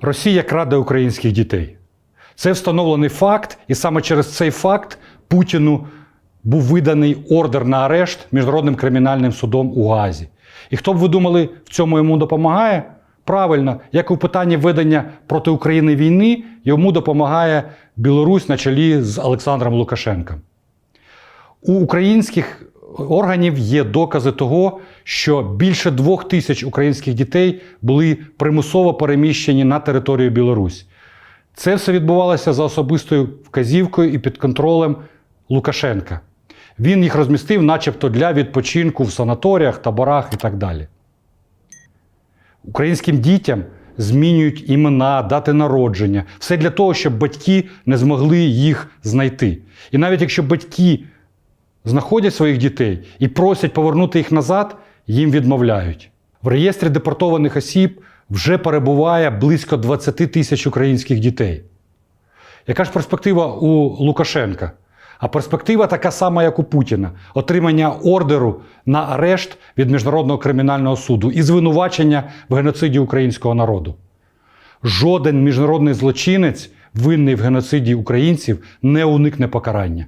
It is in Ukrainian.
Росія краде українських дітей. Це встановлений факт, і саме через цей факт Путіну був виданий ордер на арешт Міжнародним кримінальним судом у Гаазі. І хто б ви думали, в цьому йому допомагає? Правильно, як у питанні ведення проти України війни, йому допомагає Білорусь на чолі з Олександром Лукашенком. У українських органів є докази того, що більше двох тисяч українських дітей були примусово переміщені на територію Білорусі. Це все відбувалося за особистою вказівкою і під контролем Лукашенка. Він їх розмістив, начебто, для відпочинку в санаторіях, таборах і так далі. Українським дітям змінюють імена, дати народження. Все для того, щоб батьки не змогли їх знайти. І навіть якщо батьки знаходять своїх дітей і просять повернути їх назад, їм відмовляють. В реєстрі депортованих осіб вже перебуває близько 20 тисяч українських дітей. Яка ж перспектива у Лукашенка? А перспектива така сама, як у Путіна: отримання ордеру на арешт від Міжнародного кримінального суду і звинувачення в геноциді українського народу. Жоден міжнародний злочинець, винний в геноциді українців, не уникне покарання.